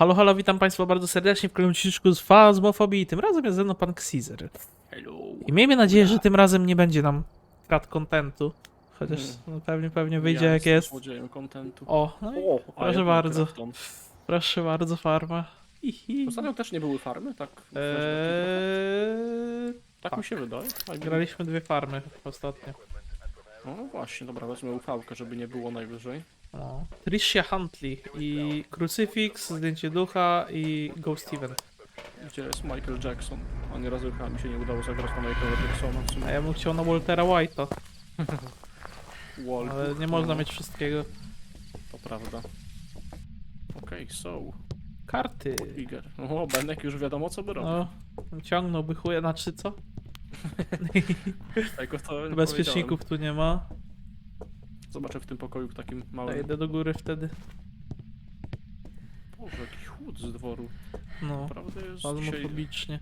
Halo, halo, witam Państwa bardzo serdecznie w kolejnym odcinku z Fazmofobii. Tym razem jest ze mną pan Caesar. Hello. I miejmy nadzieję, że tym razem nie będzie nam krat kontentu. Chociaż no, pewnie, pewnie wyjdzie ja jak jest. kontentu. O, no i O, a proszę bardzo. Proszę bardzo, farma. Ostatnio też nie były farmy, tak? Eee, tak mi się wydaje. Tak, graliśmy dwie farmy ostatnio. No właśnie, dobra, wezmę ufałkę, żeby nie było najwyżej. No. Tricia Huntley i Crucifix, zdjęcie ducha i Ghost Steven. Gdzie jest Michael Jackson? A nieraz chyba mi się nie udało zagrać na Michaela Jacksona w A sumie. ja bym chciał na Waltera White'a, Wall, ale nie można mieć wszystkiego. To prawda. Okej, so. Karty. Bigger. O, Benek już wiadomo co by robił. No, ciągnąłby chuje, znaczy co? Tego to nie Bezpieczników tu nie ma. Zobaczę w tym pokoju w takim małym... idę do góry wtedy. Boże, jaki chłód z dworu. No, Naprawdę jest dzisiaj fazmofobicznie.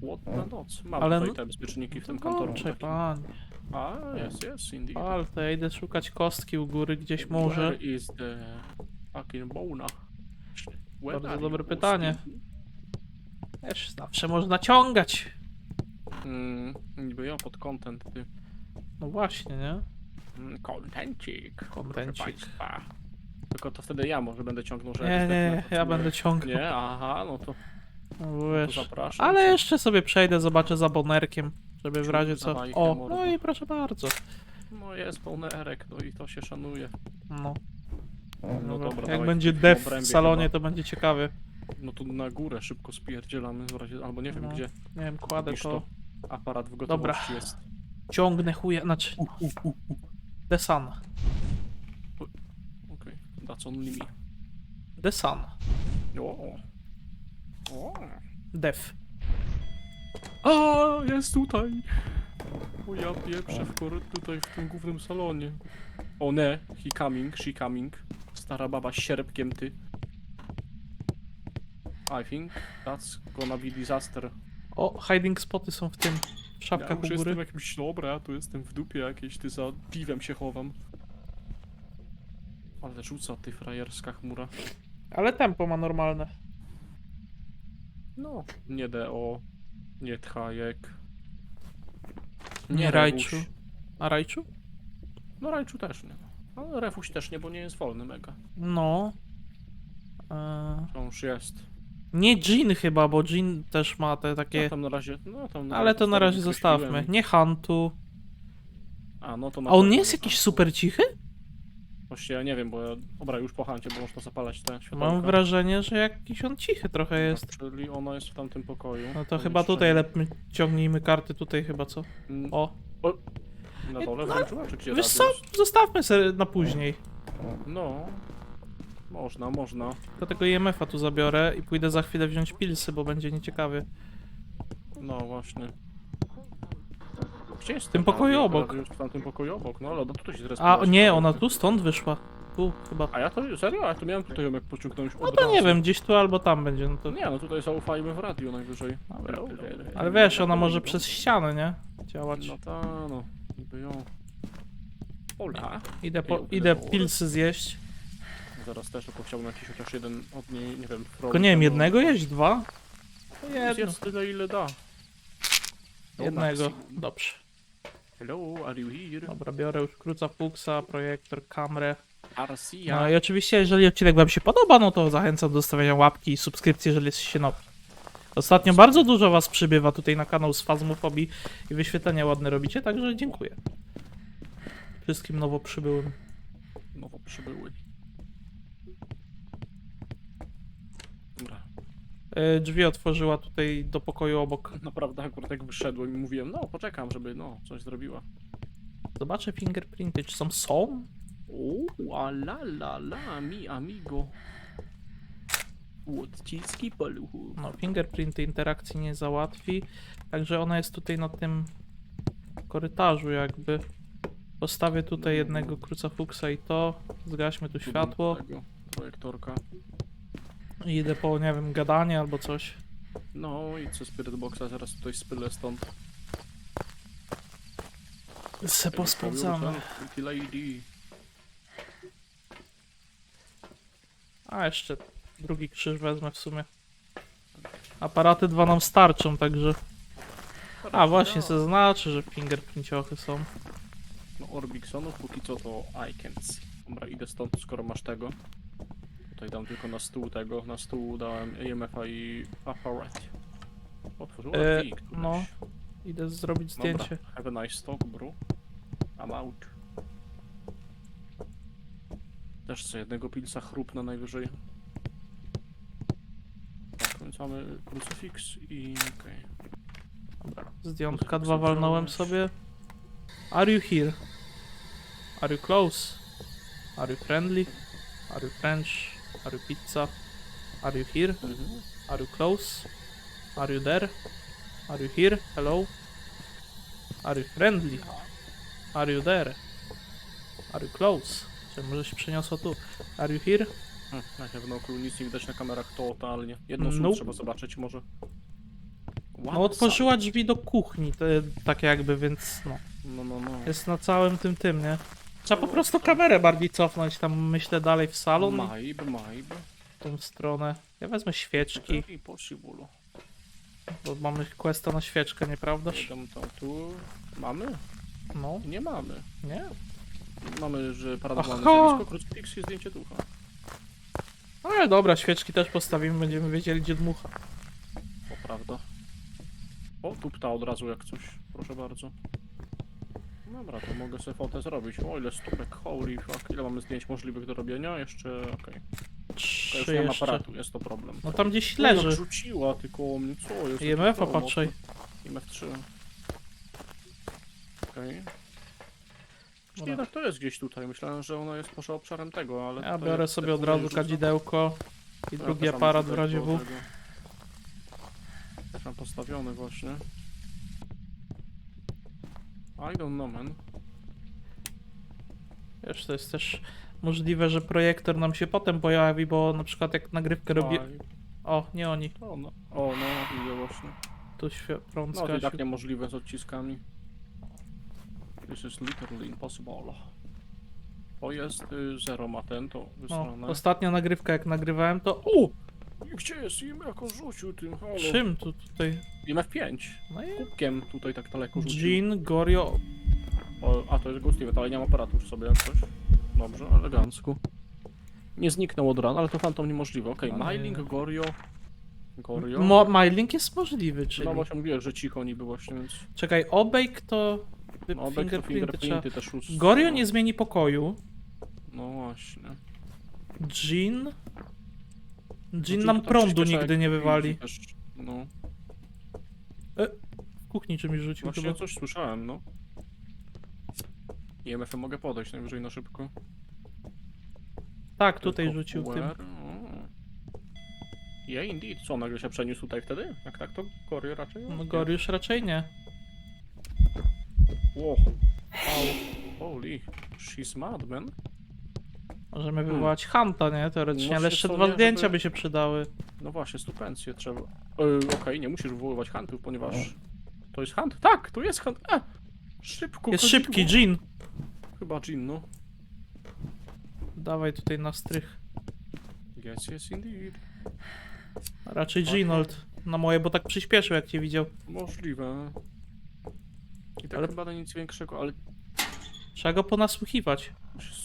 chłodna noc. Mam Ale tutaj no- te bezpieczniki w tym No. Dobrze, takim. panie. A, jest, jest, indeed. Ale to ja idę szukać kostki u góry gdzieś może. Where is the fucking bona? Where Bardzo are dobre you, pytanie. Wiesz, zawsze można ciągać. Mm, niby ja pod content, ty. No właśnie, nie? Kontencik. państwa. Tylko to wtedy ja może będę ciągnął, że Nie, jakoś nie, tak ja będę ciągnął. Nie, aha, no to, No to wiesz. zapraszam. Ale cię. jeszcze sobie przejdę, zobaczę za bonerkiem, żeby w razie co. O, no i proszę bardzo. No jest pełnerek, no i to się szanuje. No, No dobra, jak dawaj, będzie def w salonie, chyba. to będzie ciekawy. No to na górę szybko spierdzielamy, w razie, albo nie wiem No, gdzie. Nie wiem, kładę Widzisz to. Aparat w Dobra. gotowości jest. Ciągnę chuje, znaczy. The Sun. Okej, that's only me. The Sun. O. O. Def. A, jest tutaj. O ja pieprzę w kory tutaj w tym głównym salonie. O nie, he coming, she coming. Stara baba z sierpkiem, ty. I think that's gonna be disaster. O, hiding spoty są w tym. W Ja już u góry. jestem jakimś dobra, tu jestem w dupie jakieś, ty za piwem się chowam. Ale rzuca ty frajerska chmura. Ale tempo ma normalne. No, nie DO, nie Tchajek. Nie. Rajczu. A Rajczu? No Rajczu też nie. Ale Refuś też nie, bo nie jest wolny mega. No. Eee, Wciąż jest. Nie Jean chyba, bo Jean też ma te takie. tam na razie, no tam na Ale to na razie zostawmy. Nie Huntu. A, no to na A on pewno nie jest jakiś super cichy? Właściwie ja nie wiem, bo ja... Dobra, już po Hancie, bo można zapalać te światełka. Mam wrażenie, że jakiś on cichy trochę jest. Czyli ona jest w tamtym pokoju. No to chyba tutaj lepiej ciągnijmy karty tutaj chyba co? Mm, O. Na dole No, włączyła, czy gdzie Wiesz co? radius? Zostawmy sobie na później. No. Można, można. Tylko tego IMF-a tu zabiorę i pójdę za chwilę wziąć pilsy, bo będzie nieciekawie. No właśnie. Gdzie jest W tym pokoju obok. W tamtym pokoju obok, no ale no tutaj się teraz A nie, ona tu stąd wyszła. Tu chyba. A ja to, serio? A ja to miałem tutaj ją jak pociągnąć No to nie wiem, gdzieś tu albo tam będzie. No to... Nie, no tutaj zaufajmy w radiu najwyżej. Ale wiesz, ona może przez ścianę, nie? Działać. No ta, no. Niby ją. Ola. Idę, po, idę dobra. pilsy zjeść. Zaraz też tylko chciałbym jakiś chociaż jeden od niej, nie wiem, Tylko nie wiem, jednego jeść? Dwa? To jedno. Jest tyle ile da. Jednego. Dobrze. Hello, are you here? Dobra, biorę już kruca fuksa, projektor, kamerę. Arcia. No i oczywiście, jeżeli odcinek wam się podoba, no to zachęcam do zostawienia łapki i subskrypcji, jeżeli jesteście nowi. Ostatnio bardzo dużo was przybywa tutaj na kanał z Fazmofobii i wyświetlenia ładne robicie, także dziękuję. Wszystkim nowo przybyłym. Nowo przybyły. Dobra. E, Drzwi otworzyła tutaj do pokoju obok. Naprawdę akurat jak wyszedłem i mówiłem, no poczekam, żeby no coś zrobiła. Zobaczę fingerprinty, czy są są? O, a la la la, mi amigo. Odciski paluchu. No, fingerprinty interakcji nie załatwi. Także ona jest tutaj na tym korytarzu jakby. Postawię tutaj jednego krucafuksa i to. Zgaśmy tu światło. Tego projektorka. I idę po, nie wiem, gadanie albo coś. No i co Spirit Boxa, zaraz tutaj spylę stąd. Se posprawdzamy. Pretty lady. A jeszcze Drugi krzyż wezmę w sumie. Aparaty dwa nam starczą, także... A, właśnie, No. zaznaczę, że fingerprinciochy są. No Orbixonów póki co to I can see. Dobra, idę stąd, skoro masz tego. Tutaj dam tylko na stół tego, na stół dałem EMF-a i aparat. Otworzyła E, drzwi któreś. no. Idę zrobić zdjęcie. Dobra, have a nice talk, bro. I'm out. Też co jednego pilca chrupna najwyżej. Tak, więc mamy krucyfiks i okej. Dobra, zdjątka dwa walnąłem sobie. Are you here? Are you close? Are you friendly? Are you French? Are you pizza? Are you here? Mhm. Are you close? Are you there? Are you here? Hello? Are you friendly? Are you there? Are you close? Czy może się przeniosło tu? Are you here? Hmm, na pewno nic nie widać na kamerach totalnie. Jedno słów trzeba zobaczyć może. No otworzyła drzwi do kuchni, tak jakby, więc no. No, no, no. Jest na całym tym tym, nie? Trzeba po prostu kamerę bardziej cofnąć, tam myślę dalej w salon, Maybe, maybe. w tą stronę. Ja wezmę świeczki, possible. bo mamy questa na świeczkę, nieprawdaż? Idę tam tu. Mamy? No, Nie mamy. nie? Mamy, że paradowalne Aha! zjawisko, krucyfiks i zdjęcie ducha. Ale dobra, świeczki też postawimy, będziemy wiedzieli gdzie dmucha. To prawda. O, tu pta od razu jak coś. Proszę bardzo. Dobra, to mogę sobie fotę zrobić. O, ile stópek, holy fuck. Ile mamy zdjęć możliwych do robienia? Jeszcze, okej. To już Trzy nie ma jeszcze. aparatu, jest to problem. No tam gdzieś O, jak leży. rzuciła tylko o mnie, co jest? IMF-a patrzaj. IMF 3. Okej. Dobra. jednak to jest gdzieś tutaj. Myślałem, że ona jest poza obszarem tego, ale... Ja tutaj biorę jak sobie od razu rzucam, kadzidełko i to drugi też mam aparat w tutaj razie W. tego. Też mam postawiony właśnie. I don't know, man. Wiesz, to jest też możliwe, że projektor nam się potem pojawi, bo na przykład jak nagrywkę robi... Aj, O, nie oni. O, no, o, no, widzę właśnie. Tu prąd No, to i tak niemożliwe z odciskami. This is literally impossible. To jest y, zero ma ten, to No, ostatnia nagrywka jak nagrywałem to... Gdzie jest im jako rzucił tym? Halo. Czym tu tutaj? IMF 5. No i... Kubkiem tutaj tak daleko rzucił. Jean, Gorio... O, a to jest Event, ale nie mam aparatu przy sobie jak coś. Dobrze, elegancko. Nie zniknął od rana, ale to fantom niemożliwe. Okej, nie. Myling, Gorio. Gorio. Mo Mylink jest możliwy, czyli... no właśnie że cicho niby właśnie, więc... Czekaj, Obejk to... No, obek to fingerprinty trzeba... fingerprinty też. Gorio nie zmieni pokoju. No właśnie. Jean... Jean Znaczy, nam prądu nigdy nie wywali. No, W kuchni czymś rzucił właśnie chyba. coś słyszałem, no. IMF-em mogę podejść najwyżej na szybko. Tak, tutaj Tylko rzucił tym. QR, o. Yeah, indeed. Co, nagle się przeniósł tutaj wtedy? Jak tak, to Gorio raczej? No? Goriusz raczej nie. Wow. Holy. She's mad, man. Możemy Hmm. wywołać Hanta, nie? Teoretycznie, ale Właśnie jeszcze co, dwa nie, zdjęcia żeby- by się przydały. No właśnie, stupencję trzeba. E, Okej, nie musisz wywoływać huntów, ponieważ... To jest hunt? Tak, tu jest hunt. A! Szybko, Jest szybki, Jean. Chyba Jean, no. Dawaj tutaj na strych. Yes, yes, indeed. Raczej Ginold. Na moje, bo tak przyspieszył jak cię widział. Możliwe. I tak Ale- chyba na nic większego, ale... Trzeba go ponasłuchiwać.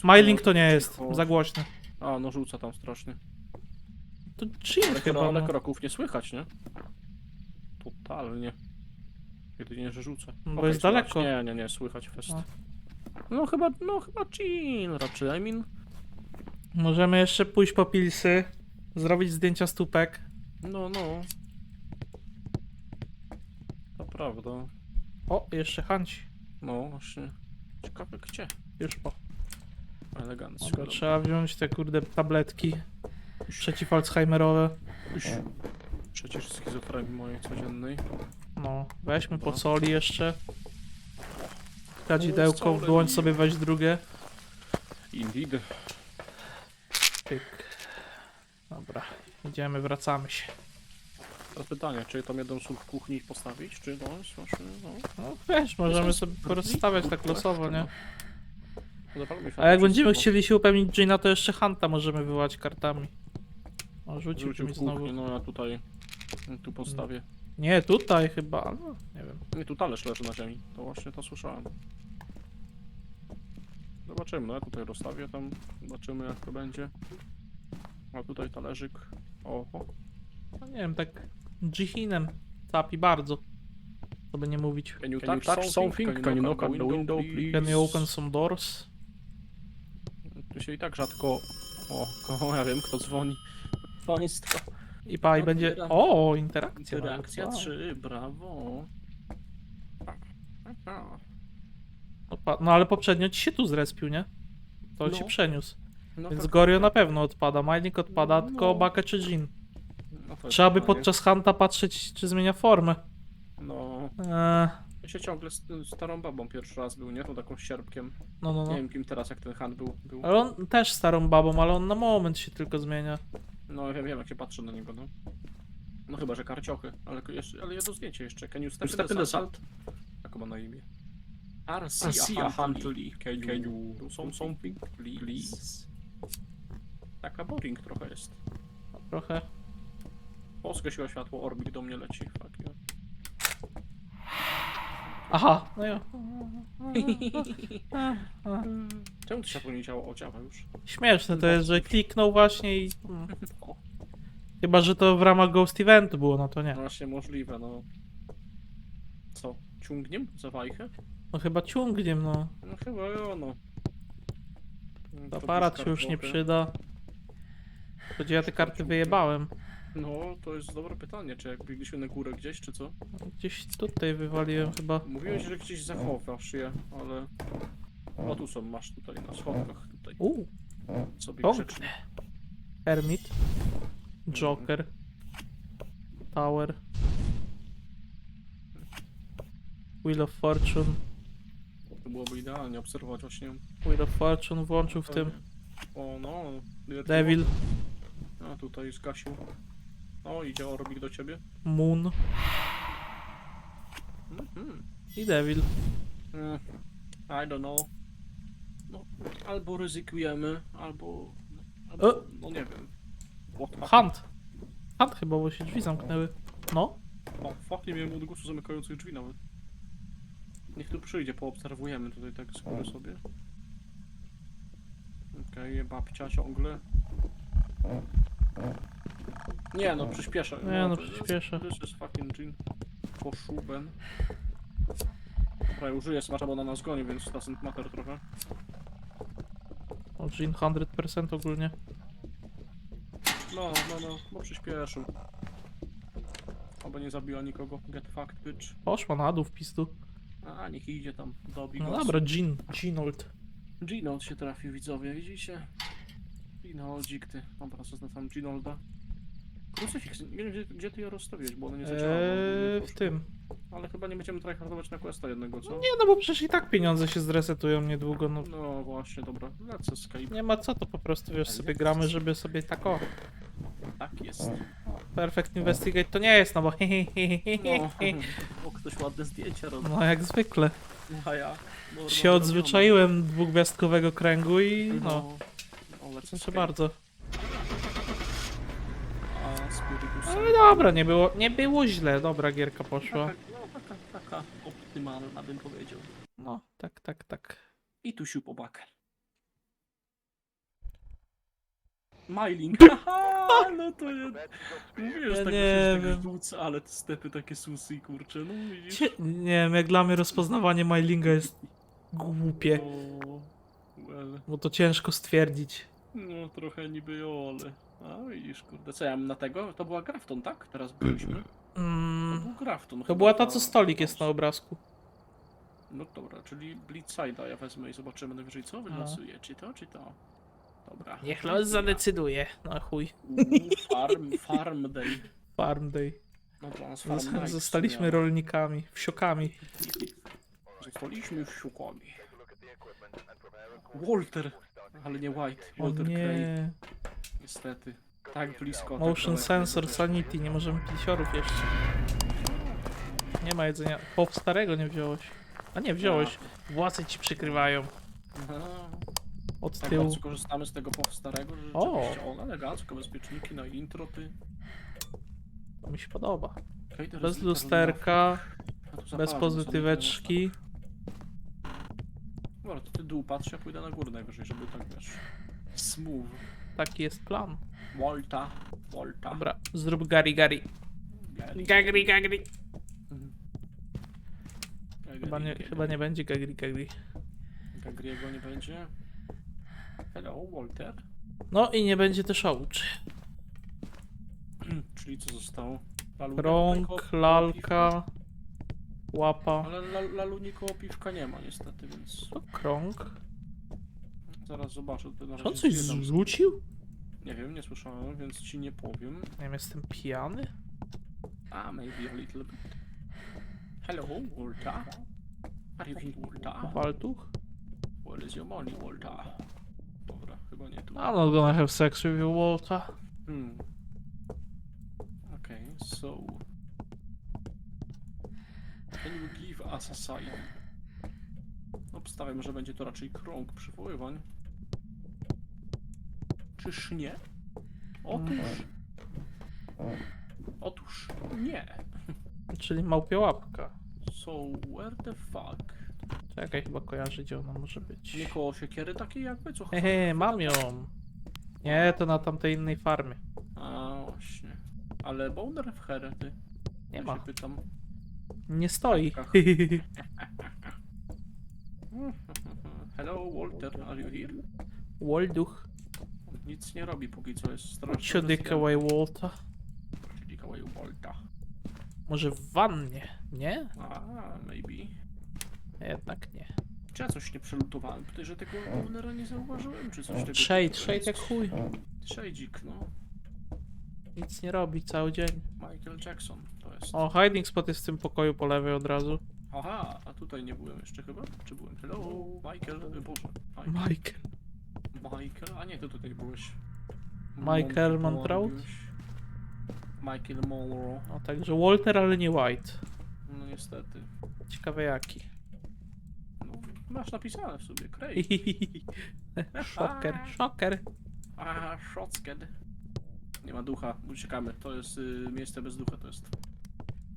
Mylink to nie jest, za głośny. A, no rzuca tam strasznie. To Ale, chyba. ale No. kroków nie słychać, nie? Totalnie. Jedynie, że rzuca. No bo Okej, jest słychać. daleko. Nie, nie, nie, słychać fest. A. No chyba, no chyba Jean raczej, I mean... Możemy jeszcze pójść po pilsy, zrobić zdjęcia stópek. No, no. To prawda. O, jeszcze Hanci. No, właśnie. Ciekawe gdzie. Już po. Elegancko. Dobra, trzeba wziąć te kurde tabletki przeciw-alzheimerowe. Uś. Przecież schizofrenii mojej codziennej. No, weźmy po soli jeszcze. Kadzidełko w dłoń sobie weź drugie. Indeed. Pyk. Dobra, idziemy, wracamy się. Teraz pytanie, czy tą jedną sól w kuchni postawić, czy no, właśnie, no. No wiesz, możemy sobie porozstawiać tak losowo, nie? A jak będziemy chcieli się upewnić Gina, to jeszcze Hanta możemy wywołać kartami. O, rzucił Rzucił mi w kuchni, znowu. no ja tutaj tu postawię. Nie, tutaj chyba, no, nie wiem. Nie, tu talerz leży na ziemi. To właśnie to słyszałem. Zobaczymy, no ja tutaj rozstawię tam. Zobaczymy jak to będzie. A tutaj talerzyk. Oho. No nie wiem, tak dżihinem capi bardzo. To by nie mówić. Can you touch something? Can you knock on the window, please? Can you open some doors? Tu się i tak rzadko... O, kogo ja wiem, kto dzwoni. Państwo. I pa, i No, będzie... O, interakcja. Interakcja nawet, wow. 3, brawo. No, pa, no ale poprzednio ci się tu zrespił, nie? To No. się przeniósł. No Więc tak, Gorio na pewno odpada, Mining odpada, No. tylko Baka czy Jin. No Trzeba by podczas Hunta patrzeć, czy zmienia formę. No, Eee, ja się ciągle z z starą babą pierwszy raz był, nie? Tą taką sierpkiem. no, no, Nie no. wiem kim teraz, jak ten hand był. był. Ale on też starą babą, ale on na moment się tylko zmienia. No wiem, wiem jak się patrzy na niego, no. No chyba, że karciochy, ale jeszcze, ale jedno zdjęcie jeszcze. Can you step, Step in the salt? Jak ma na imię? Arsia Huntley. Can you, can you do something, please? Taka boring trochę jest. Trochę. O, zgasiło światło, orbik do mnie leci. Fuck you. Aha, no ja. Czemu to światło nie? O, działa już. Śmieszne to jest, że kliknął właśnie i... mm. O, Chyba, że to w ramach Ghost Eventu było, no to nie. no właśnie możliwe, no. Co? Ciągniem za wajchę? No chyba ciągniem, no. No chyba jo, no. To aparat się już nie przyda. To gdzie ja te karty wyjebałem? No, to jest dobre pytanie, czy jak biegliśmy na górę gdzieś, czy co? Gdzieś tutaj wywaliłem chyba. Mówiłeś, że gdzieś zachowasz je, ale... O, tu są, masz tutaj na schodkach, tutaj Uuu, sobie. Hermit. Joker. Tower. Wheel of Fortune. To byłoby idealnie obserwować właśnie. Wheel of Fortune włączył w tym. O, no. Devil, A, tutaj zgasił. O, idzie Orbik do ciebie. Moon Mhm. i Devil. Mm, I don't know. No, albo ryzykujemy, albo... albo O! no nie wiem. What happened? Hunt. Hunt chyba, bo się drzwi zamknęły. No. O, fuck, nie miałem odgłosu zamykających drzwi nawet. Niech tu przyjdzie, poobserwujemy tutaj tak z góry sobie. Okej, babcia ciągle. Nie no, przyspieszę. Nie no, to- przyspieszę. This is fucking Jean. Poszuben. Dobra, użyję smacza, bo ona nas goni, więc doesn't matter trochę. O, Jean 100% ogólnie. No, no, no, bo przyspieszył. Oby nie zabiła nikogo. Get fucked, bitch. Poszła na dół w pistu. A, niech idzie tam do No dobra, Jean. Jeanold. Ginold się trafił, widzowie, widzicie? Ginoldzik ty. Dobra, zaznaczam Ginolda. Wiem gdzie, gdzie ty je rozstawiłeś, bo one nie zadziałały. Eee, w tym. Ale chyba nie będziemy tryhardować na questa jednego, co? Nie no, bo przecież i tak pieniądze się zresetują niedługo, no. No właśnie, dobra, lecę Skype. Nie ma co, to po prostu wiesz, sobie gramy, żeby sobie tak o. Tak jest. Perfect Investigate to nie jest, no bo No, o, ktoś ładne zdjęcia robi. No jak zwykle. A ja? No, Się odzwyczaiłem dwugwiazdkowego kręgu i no, No, no lecę proszę Skype. bardzo. Ale dobra, nie było, nie było źle, dobra gierka poszła. Taka, no, taka, taka optymalna bym powiedział. No, tak, tak, tak. I tu siup obakę. Mailing. Haha, no to jest. Mówisz, Ja tak nie nie wiem. rzuca, ale te stepy takie susy, kurcze, no widzisz. Cie, nie wiem, jak dla mnie rozpoznawanie mailinga jest głupie, O, well, bo to ciężko stwierdzić. no trochę niby ole. A widzisz, kurde, co ja mam na tego? To była Grafton, tak? Teraz byliśmy. To Mm, był Grafton. to chyba była ta, co stolik jest na obrazku. No dobra, czyli Blitzside'a ja wezmę i zobaczymy najwyżej co wylosuje. Czy to, czy to? Dobra. Niech los zadecyduje. No chuj. Uuu, Farm, farm day. Farm day. No to nas farm Zosta- night Zostaliśmy rolnikami, wsiokami. Zostaliśmy wsiukami. Walter! Ale nie White, O Walter Gray. nie. Niestety. Tak blisko. tak Motion daleko. sensor sanity, nie możemy pisiorów jeszcze. Nie ma jedzenia. Pop starego nie wziąłeś. A nie, wziąłeś. Włosy ci przykrywają. Aha. Od Tak tyłu. bardzo korzystamy z tego po starego, że O. rzeczywiście o, elegancko, bezpieczniki na intro, ty. To mi się podoba. Teraz Bez liter lusterka, tu bez co pozytyweczki. nie Dobra, to ty dół patrz, ja pójdę na górę najwyżej, żeby tak wiesz. Smooth. Taki jest plan. Volta. Volta. Dobra, zrób gari gari. Gary. Gagri gagri. Mhm. Chyba nie, chyba nie będzie gagri gagri. Gagriego nie będzie. Hello, Walter. No i nie będzie też ołczy. Czyli co zostało? Lalu Rąk, koło- koło lalka, łapa. Ale la, laluni koło piwka nie ma niestety, więc To krąg. Zaraz zobaczę. To na Czy on razie coś nie dam- zrzucił? Nie wiem, nie słyszałem, więc ci nie powiem. Nie wiem, jestem pijany? Ah, maybe a little bit. Hello, Walter. Are you in Walter? Waltuch? Where is your money, Walter? Dobra, chyba nie tu. I'm not gonna have sex with you, Walter. Hmm. Okay, so... Can you give us a sign? Obstawiam, że będzie to raczej krąg przywoływań. Czyż nie? Otóż... Otóż nie. Czyli małpia łapka. So, where the fuck? Czekaj, chyba kojarzy, gdzie ona może być. Nie koło siekiery takiej jakby? Co? Hehe, mam ją. Nie, to na tamtej innej farmie. A, właśnie. Ale Boulder w herę, ty. Nie Ja ma. się pytam. Nie stoi. Hello, Walter, are you here? Walduch. Nic nie robi póki co jest strasznie. Walter. Dick away, Walter. Może w wannie? Nie? A, maybe. Jednak nie. Czy ja coś nie przelutowałem? Tutaj, że tego Boulera nie zauważyłem, czy coś tego Shade, shade jak chuj. Shade'ik, no. Nic nie robi cały dzień. Michael Jackson to jest. O, hiding spot jest w tym pokoju po lewej od razu. Aha, a tutaj nie byłem jeszcze chyba? Czy byłem? Hello, Michael, y, Boże. Michael. Michael. Michael, a nie, to tutaj byłeś. Michael Mon- byłeś. Michael Monroe. No także Walter, ale nie White. No niestety. Ciekawe jaki. No, masz napisane w sobie, Craig. Szoker, szoker. A, Shotsked. Nie ma ducha, uciekamy. To jest y, miejsce bez ducha, to jest.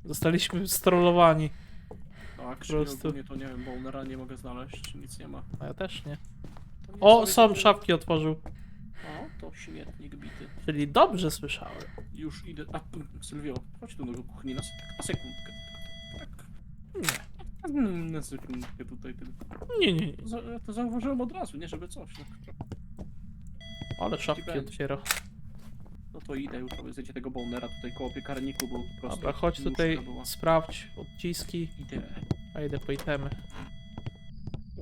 Zostaliśmy strollowani. Tak, Po czyli prostu. ogólnie to nie wiem, Bonera nie mogę znaleźć, nic nie ma. No ja też nie. O, sam szafki otworzył. O, to śmietnik bity. Czyli dobrze słyszałem. Już idę. A, Sylwio, chodź tu do kuchni na, sek- na sekundkę. Tak. Nie. Mm, Na sekundkę tutaj tylko. Nie, nie, nie. Za, ja to zauważyłem od razu, nie żeby coś. No, Ale szafki otwiera. no to idę już sobie zejdzie tego bonera tutaj koło piekarniku, bo po prostu. Dobra, chodź tutaj, była. sprawdź odciski, Idę. a idę po itemy.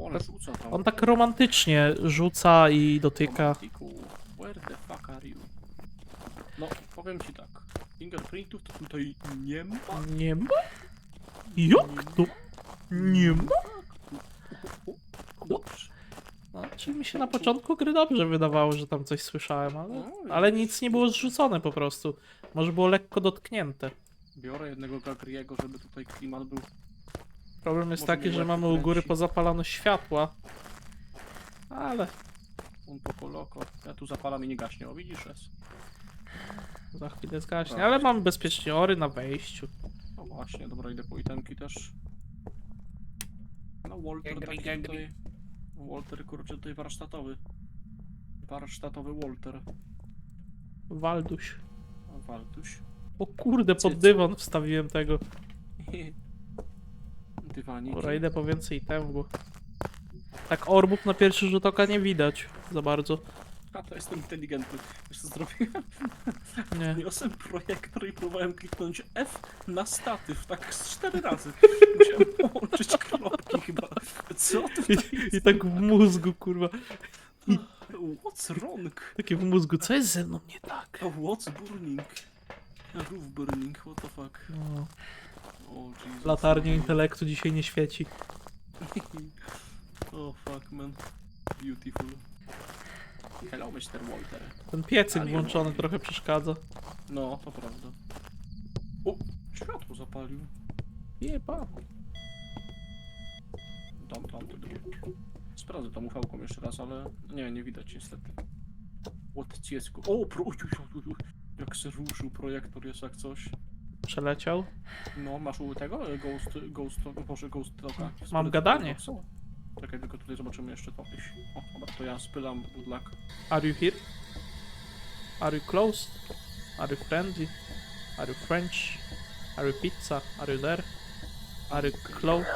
Rzuca tam. On tak romantycznie rzuca i dotyka. Romantiku, Where the fuck are you? No, powiem ci tak. Fingerprintów to tutaj nie ma. Nie ma? Jak to? Nie ma? Dobrze. No, czyli mi się na początku gry dobrze wydawało, że tam coś słyszałem, ale, No, ale nic nie było zrzucone po prostu. Może było lekko dotknięte. Biorę jednego Gagriego, żeby tutaj klimat był. Problem jest Może taki, że łeb mamy u góry kręci. pozapalano światła. Ale Un poco loco. Ja tu zapalam i nie gaśnie. O, widzisz raz. za chwilę zgaśnie. Ale mamy bezpiecznie ory na wejściu. No właśnie, dobra, idę po itemki też. No Walter Gagri, taki tutaj... Walter, kurczę, tutaj warsztatowy. Warsztatowy Walter. Walduś. A Waltuś. O kurde, pod dywan wstawiłem tego. Dywanik. Dobra, idę po więcej temu, bo... Tak orbów na pierwszy rzut oka nie widać za bardzo. A to jestem inteligentny. Wiesz co zrobiłem? Nie. Niosłem projektor i próbowałem kliknąć F na statyw, tak z cztery razy. Musiałem połączyć kropki chyba. Co tutaj I, I tak w mózgu, kurwa. What's wrong? Takie w mózgu, co jest ze mną nie tak? What's burning? Roof burning, what the fuck? No, O Jesus. latarnia intelektu dzisiaj nie świeci. oh fuck man. Beautiful. Hello Mr. Walter. Ten piecyk włączony trochę przeszkadza. No, to prawda. O, światło zapalił. Jeba. To do it. Sprawdzę tą ufałką jeszcze raz, ale nie, nie widać niestety. Odciecku. O, pro... Jak się ruszył projektor jest jak coś. Przeleciał. No, masz u tego? Ghost, Ghost, może Ghost Toka. Mam gadanie. Czekaj, tylko tutaj zobaczymy jeszcze to. O, dobra, to ja spylam good luck. Are you here? Are you close? Are you friendly? Are you French? Are you pizza? Are you there? Are you close?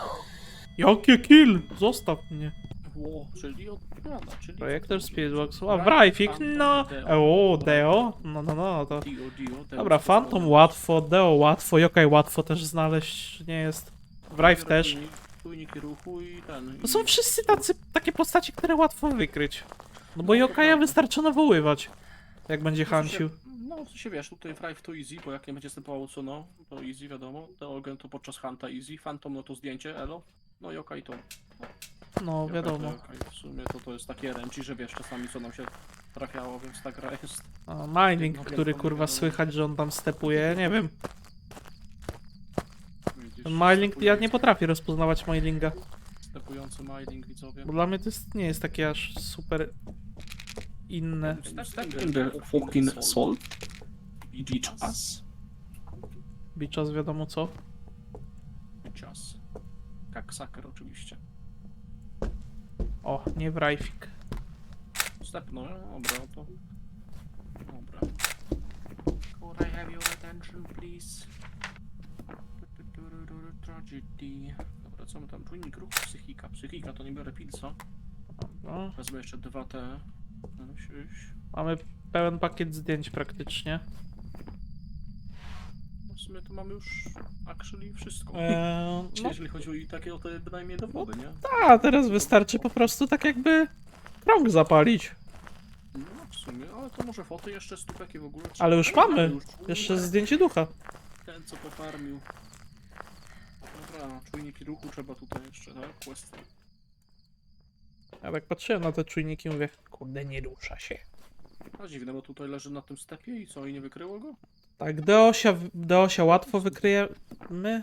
Jakie kill? Zostaw mnie. Ło, czyli odpowiada, czyli... Projektor Speedbox. A, Brajfik, no. O, Deo. No, no, no, to... Dio, Dio, Deo, Dobra, Phantom łatwo, Deo łatwo, Yokai łatwo też znaleźć nie jest. Wrive też. Czujniki ruchu i ten... To są wszyscy tacy, takie postaci, które łatwo wykryć. No bo Yokaja wystarczy nawoływać, jak będzie sensie- hancił. No, w sensie wiesz, tutaj Thrive to easy, bo jak nie będzie stępowało co no, to easy wiadomo. Teogen to podczas Hunta easy, Phantom no to zdjęcie, elo. No i okej to. No, Yokai wiadomo. To, Yokai. W sumie to, to jest takie RNG, że wiesz czasami co nam się trafiało, więc ta gra jest. A, mining, który wiadomo, kurwa wiadomo. słychać, że on tam stepuje, nie wiem. Widzisz, Ten mining, ja nie potrafię rozpoznawać mininga. Stepujący mining, widzowie. Bo dla mnie to jest, nie jest takie aż super inne. Step in the fucking salt. Beach us. Biczas wiadomo co. Czas. Jak saker oczywiście. O, nie Wrajfik. Step, no dobra, to... Dobra. Could I have your attention, please? Tragedy. Dobra, co my tam? Czujnik ruchu, psychika. Psychika to nie biorę pilca. No, Wezmę jeszcze dwa te... Iś. mamy pełen pakiet zdjęć praktycznie. No w sumie to mamy już actually wszystko. Eee, no, Jeżeli chodzi o i takie o te bynajmniej dowody, nie? a teraz wystarczy po prostu tak jakby krąg zapalić. No w sumie, ale to może foty jeszcze stupeki w ogóle. Ale już mamy. Już, Jeszcze zdjęcie ducha. Ten co pofarmił. Dobra, czujniki ruchu trzeba tutaj jeszcze, tak? Quest. Ja tak patrzyłem na te czujniki i mówię, kurde nie rusza się. A dziwne, bo tutaj leży na tym stepie i co, i nie wykryło go? Tak, Deosia, Deosia łatwo wykryjemy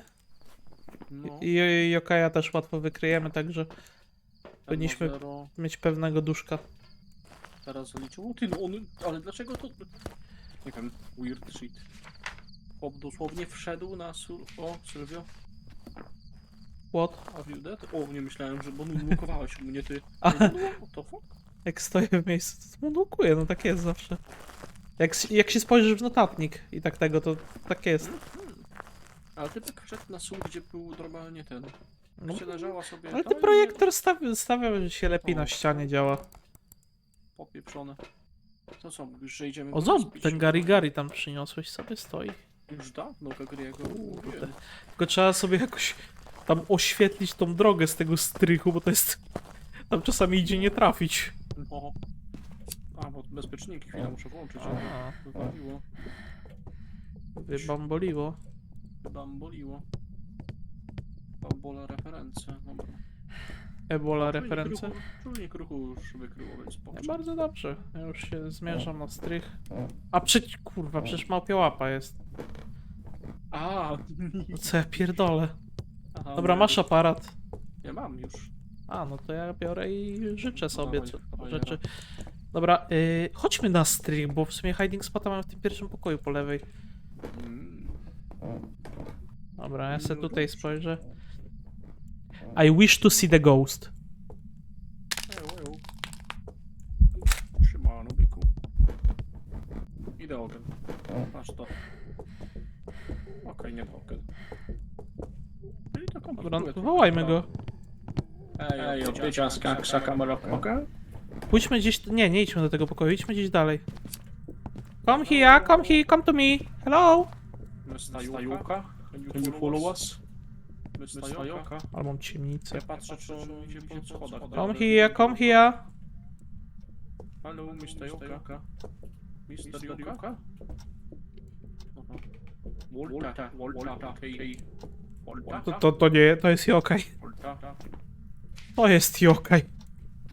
No, i i Yokaja też łatwo wykryjemy, także powinniśmy- zero. mieć pewnego duszka. Teraz zaliczył. Ty, no on, ale dlaczego to... Nie wiem, weird shit. Chłop dosłownie wszedł na sur... O, Sylwio, What? a you dead? O, nie myślałem, że... bo nukowałeś mnie, ty. A. To fuck? Jak stoję w miejscu, to mundukuje, no tak jest zawsze. Jak, jak się spojrzysz w notatnik i tak tego, to tak jest. Ale ty tak wszedł na sól, gdzie był normalnie ten... No, Gdzie leżała sobie... ale i projektor stawia, stawia że się lepiej O. na ścianie działa. Popieprzone. To co, mówisz, że idziemy... O go ząb, rozbić? ten Gary Gary tam przyniosłeś sobie, stoi. Już dawno Gagriego mówiłem. Tylko trzeba sobie jakoś tam oświetlić tą drogę z tego strychu, bo to jest... Tam czasami idzie nie trafić. No. A, bo bezpieczniki, chwilę muszę włączyć. ale A, Wywaliło. wybamboliło. Bamboliło. Bambola referencje, dobra. Ebola Czujnik referencje. ruchu- Czujnik ruchu już wykryło, więc No, spokojnie. bardzo dobrze. Ja już się zmierzam na strych. A przecież, kurwa, przecież małpia łapa jest. A, No co ja pierdolę. Aha, Dobra, masz aparat. Ja mam już. A, no to ja biorę i życzę sobie co, dawaj, rzeczy. Dobra, y, chodźmy na strych, bo w sumie hiding spota mamy w tym pierwszym pokoju po lewej. Dobra, ja sobie tutaj spojrzę. I wish to see the ghost. Siemano, byku. Idę ogień. Masz to. Okej, nie to ogień. Czyli to Dobra, komplikuje to. wołajmy go. Ej, odwiedziaska, ksaka, marokko. Pójdźmy gdzieś. Nie, nie idźmy do tego pokoju, idźmy gdzieś dalej. Come here, come here, come to me. Hello. Mr. Juka. Can you follow us? Mr. Juka. Ale mam ciemnicę. Ja patrzę, czy on idzie po schodach. Come here, come here. Hello, Mr. Juka. Mr. Juka? Volta, Volta, okej. Volta, To, to, to nie, to jest yokai. Volta, To jest yokai.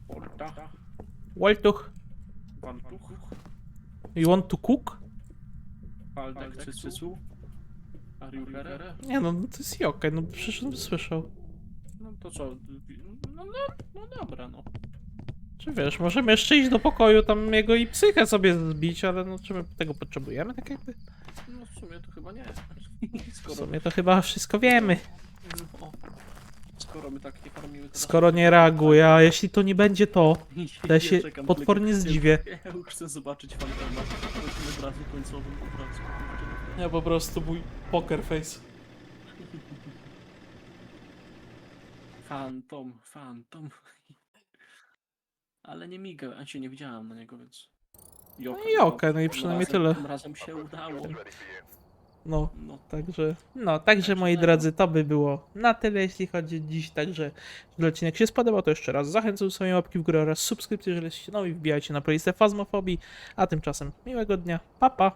Volta, Waltuch. Waltuch, You want to cook? Waldek, Cycysu. Are you? Nie no, to jest yokai, no przecież on słyszał. No to co? No, no, no dobra, no. Czy wiesz, możemy jeszcze iść do pokoju, tam jego i psychę sobie zbić, ale no czy my tego potrzebujemy tak jakby? No w sumie to chyba nie. W Skoro, sumie to chyba wszystko wiemy. no, skoro my tak nie farmimy to Skoro nie reaguje, a jeśli to nie będzie to, to ja się czekam potwornie tylko- zdziwię. Ja już chcę zobaczyć fantoma. Lecimy od razu końcowym po prostu. Ja po prostu mój poker face. Fantom, fantom. Ale nie miga, a się nie widziałam na niego, więc. Joka, i okej, no i przynajmniej razem, tyle. Tym razem się udało. No, No, także, no, także moi drodzy, to by było na tyle, jeśli chodzi o dziś, także jeśli odcinek się spodobał, to jeszcze raz zachęcam do swojej łapki w górę oraz subskrypcji, jeżeli jesteście nowi, wbijajcie na playlistę Fazmofobii, a tymczasem miłego dnia, pa pa!